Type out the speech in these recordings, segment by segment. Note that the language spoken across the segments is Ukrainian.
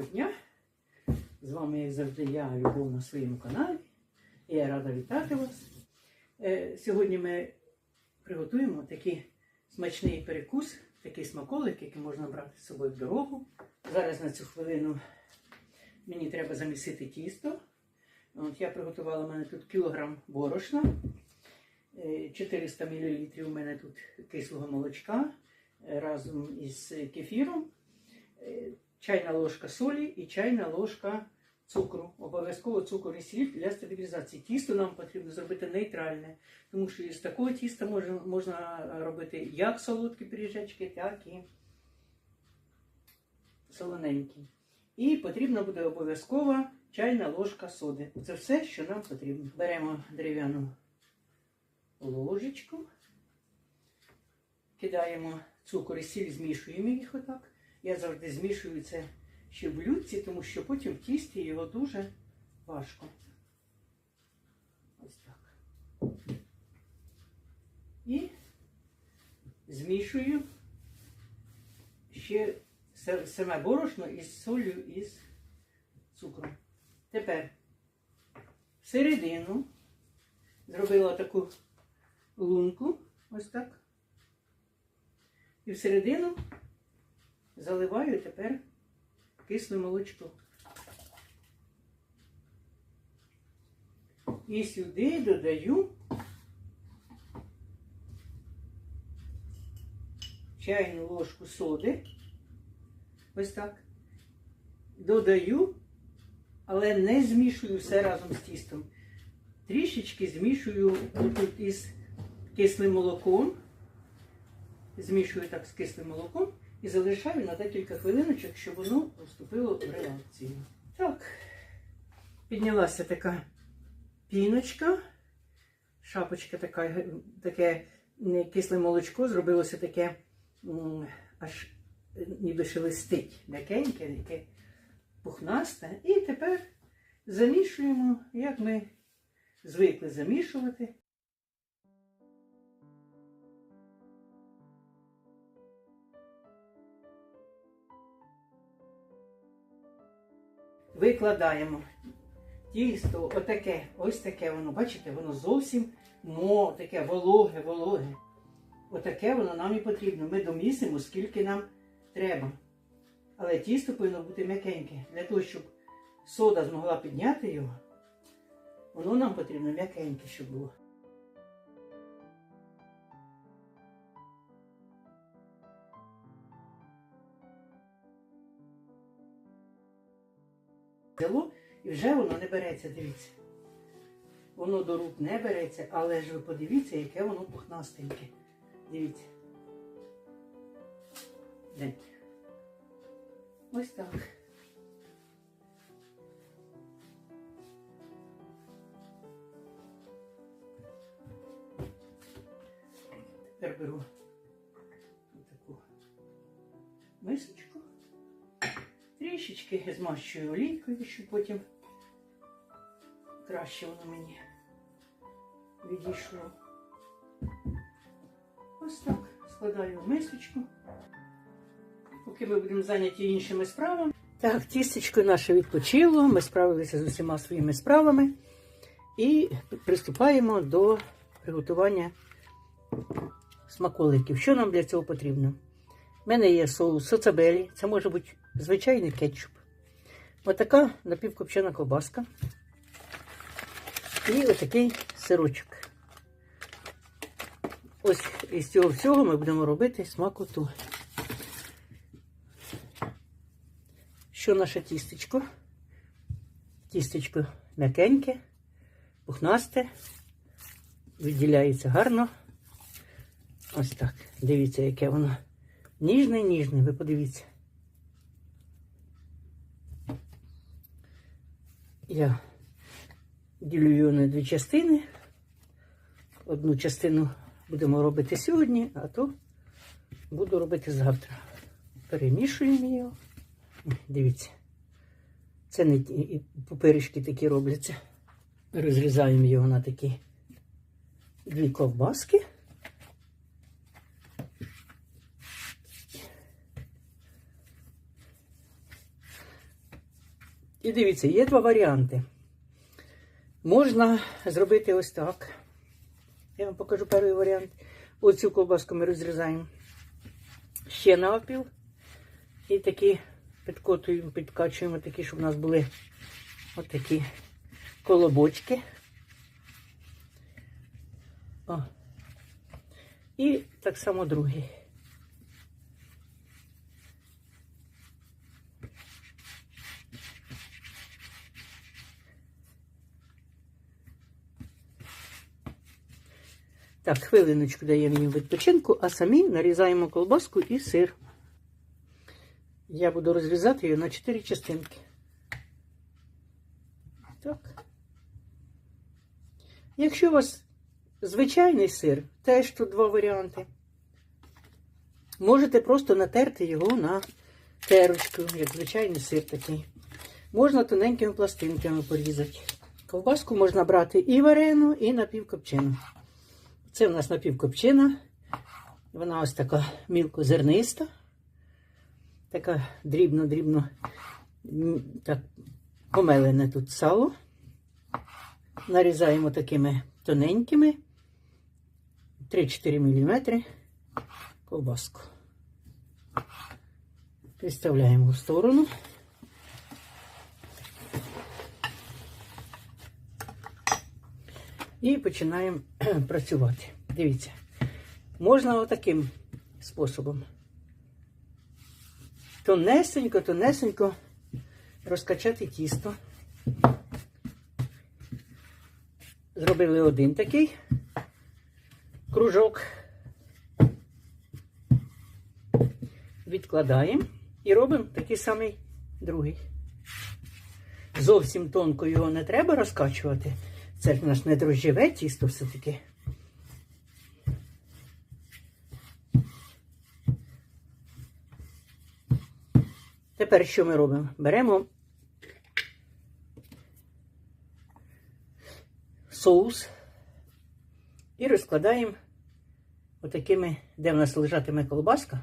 Доброго дня! З вами, як завжди, я, Любов, на своєму каналі. Я рада вітати вас. Е, Сьогодні ми приготуємо такий смачний перекус, такий смаколик, який можна брати з собою в дорогу. Зараз на цю хвилину мені треба замісити тісто. От я приготувала в мене тут кілограм борошна, е, 400 мл у мене тут кислого молочка е, разом із кефіром е, чайна ложка солі і чайна ложка цукру. Обов'язково цукор і сіль для стабілізації. Тісто нам потрібно зробити нейтральне, тому що із такого тіста можна, можна робити як солодкі пиріжечки, так і солоненькі. І потрібна буде обов'язково чайна ложка соди. Це все, що нам потрібно. Беремо дерев'яну ложечку, кидаємо цукор і сіль, змішуємо їх отак. Я завжди змішую це ще в блюдці, тому що потім в тісті його дуже важко. Ось так. І змішую ще саме борошно із солью і з цукром. Тепер всередину зробила таку лунку, ось так. І всередину заливаю тепер кисле молочко. І сюди додаю чайну ложку соди. Ось так. Додаю, але не змішую все разом з тістом. Трішечки змішую тут із кислим молоком. Змішую так з кислим молоком і залишаю на декілька хвилиночок, щоб воно вступило в реакцію. Так, піднялася така піночка, шапочка така, таке кисле молочко, зробилося таке аж е, ніби шелестить, м'якеньке, таке пухнасте. І тепер замішуємо, як ми звикли замішувати. Викладаємо тісто, отаке, ось таке воно, бачите, воно зовсім мо, таке вологе, вологе. Отаке воно нам і потрібно. Ми домісимо, скільки нам треба. Але тісто повинно бути м'якеньке. Для того, щоб сода змогла підняти його, воно нам потрібно м'якеньке, щоб було. Вже воно не береться, дивіться. Воно до рук не береться, але ж ви подивіться, яке воно пухнастеньке. Дивіться. Гляньте. Ось так. Тепер беру таку мисочку. Трішечки змащую олійкою, щоб потім краще воно мені відійшло. Ось так складаю в мисочку. Поки ми будемо зайняті іншими справами. Так, тістечко наше відпочило, ми справилися з усіма своїми справами і приступаємо до приготування смаколиків. Що нам для цього потрібно? У мене є соус соцабелі, це може бути звичайний кетчуп. Отака напівкопчена ковбаска. І отакий сирочок. Ось із цього всього ми будемо робити смакоту. Що наше тістечко? Тістечко м'якеньке, пухнасте, відділяється гарно. Ось так. Дивіться, яке воно. Ніжне, ніжне, ви подивіться. Я ділю його на дві частини. Одну частину будемо робити сьогодні, а то буду робити завтра. Перемішуємо його. Дивіться. Це не і пупиришки такі робляться. Розрізаємо його на такі дві ковбаски. І дивіться, є два варіанти. Можна зробити ось так. Я вам покажу перший варіант. Оцю ковбаску ми розрізаємо ще навпіл. І такі підкотуємо, підкачуємо такі, щоб у нас були отакі колобочки. О. І так само другий. Так, хвилиночку даємо їм відпочинку, а самі нарізаємо колбаску і сир. Я буду розрізати її на 4 частинки. Так. Якщо у вас звичайний сир, теж тут два варіанти. Можете просто натерти його на терочку, як звичайний сир такий. Можна тоненькими пластинками порізати. Ковбаску можна брати і варену, і напівкопчену. Це в нас напівкопчена. Вона ось така мілкозерниста. Така дрібно-дрібно так, помелене тут сало. Нарізаємо такими тоненькими 3-4 мм ковбаску. Підставляємо в сторону. І починаємо працювати. Дивіться, можна отаким способом. Тонесенько, тонесенько розкачати тісто. Зробили один такий кружок. Відкладаємо і робимо такий самий другий. Зовсім тонко його не треба розкачувати. Це ж наш не дрожжеве тісто все-таки. Тепер що ми робимо? Беремо соус і розкладаємо отакими, де в нас лежатиме колбаска.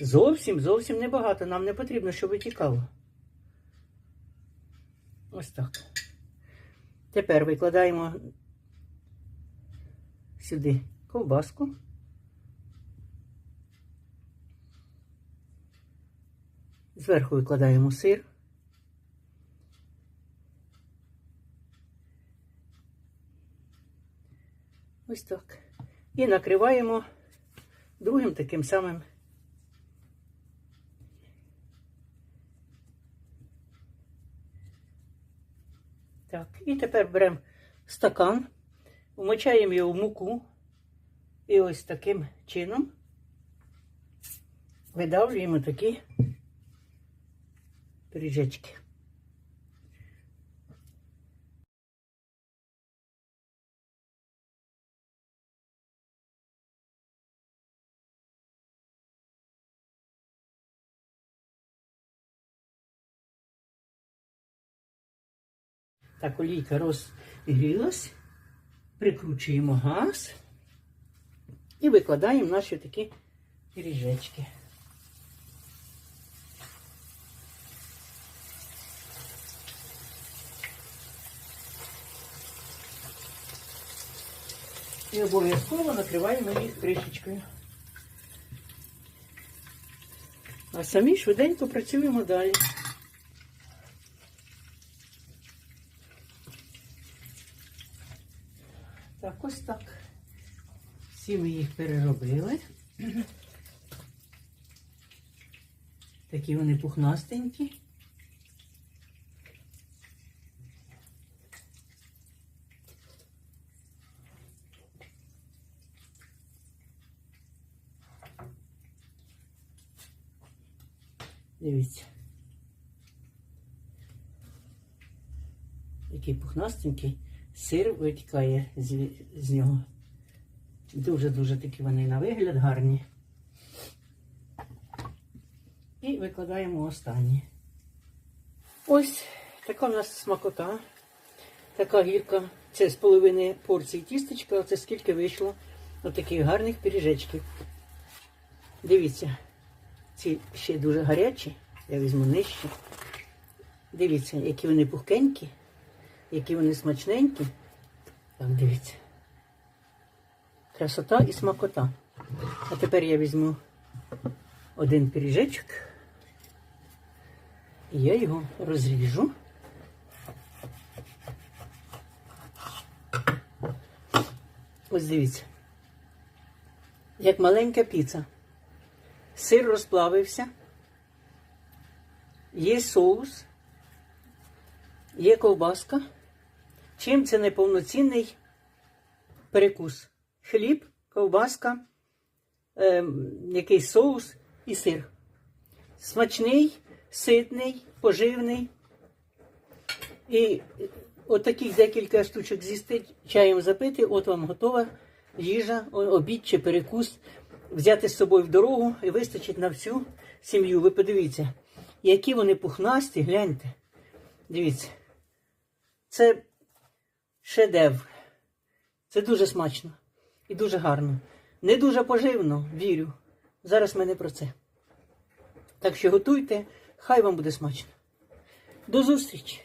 Зовсім, зовсім небагато. Нам не потрібно, щоб витікало. Ось так. Тепер викладаємо сюди ковбаску. Зверху викладаємо сир. Ось так. І накриваємо другим таким самим. Так, і тепер беремо стакан, вмочаємо його в муку і ось таким чином видавлюємо такі пиріжечки. Так, олійка розгрілась, прикручуємо газ і викладаємо наші такі пиріжечки. І обов'язково накриваємо їх кришечкою. А самі швиденько працюємо далі. Так, ось так. Всі ми їх переробили. Такі вони пухнастенькі. Дивіться. Який пухнастенький сир витікає з, з нього. Дуже-дуже такі вони на вигляд гарні. І викладаємо останні. Ось така в нас смакота. Така гірка. Це з половини порції тістечка, оце скільки вийшло отаких гарних пиріжечків. Дивіться, ці ще дуже гарячі. Я візьму нижче. Дивіться, які вони пухкенькі, які вони смачненькі. Так, дивіться. Красота і смакота. А тепер я візьму один пиріжечок. І я його розріжу. Ось дивіться. Як маленька піца. Сир розплавився. Є соус, є ковбаска. Чим це неповноцінний перекус? Хліб, ковбаска, ем, якийсь соус і сир. Смачний, ситний, поживний. І отаких декілька штучок з'їсти, чаєм запити, от вам готова їжа, обід чи перекус. Взяти з собою в дорогу і вистачить на всю сім'ю. Ви подивіться, які вони пухнасті, гляньте. Дивіться. Це шедевр. Це дуже смачно і дуже гарно. Не дуже поживно, вірю. Зараз ми не про це. Так що готуйте, хай вам буде смачно. До зустрічі!